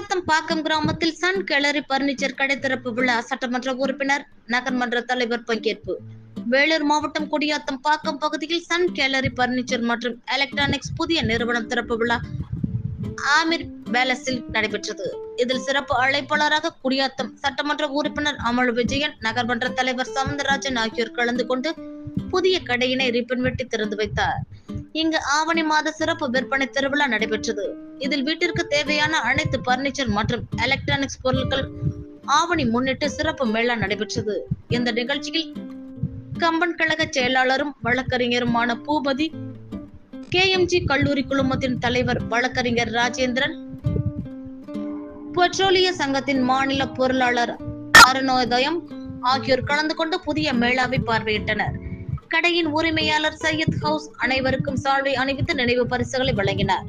குடியாத்தம் பாக்கம் கிராமத்தில் Sun Gallery furniture கடை திறப்பு விழா சட்டமன்ற உறுப்பினர் நகர்மன்ற தலைவர் பங்கேற்பு. வேலூர் மாவட்டம் குடியாத்தம் பாக்கம் பகுதியில் சன் கேலரி பர்னிச்சர் மற்றும் எலக்ட்ரானிக்ஸ் புதிய நிறுவனம் திறப்பு விழா ஆமிர் பேலஸில் நடைபெற்றது. இதில் சிறப்பு அழைப்பாளராக குடியாத்தம் சட்டமன்ற உறுப்பினர் அமல் விஜயன் நகர்மன்ற தலைவர் சவுந்தரராஜன் ஆகியோர் கலந்து கொண்டு புதிய கடையினை ரிப்பன் வெட்டி திறந்து வைத்தார். இங்கு ஆவணி மாத சிறப்பு விற்பனை திருவிழா நடைபெற்றது. இதில் வீட்டிற்கு தேவையான அனைத்து பர்னிச்சர் மற்றும் எலக்ட்ரானிக்ஸ் பொருட்கள் ஆவணி முன்னிட்டு சிறப்பு மேளா நடைபெற்றது. இந்த நிகழ்ச்சியில் கம்பன் கழக செயலாளரும் வழக்கறிஞருமான பூபதி கே எம்ஜி கல்லூரி குழுமத்தின் தலைவர் வழக்கறிஞர் ராஜேந்திரன் பெட்ரோலிய சங்கத்தின் மாநில பொருளாளர் அருணோதயம் ஆகியோர் கலந்து கொண்டு புதிய மேளாவை பார்வையிட்டனர். கடையின் உரிமையாளர் சையத் ஹவுஸ் அனைவருக்கும் சால்வை அணிவித்து நினைவு பரிசுகளை வழங்கினார்.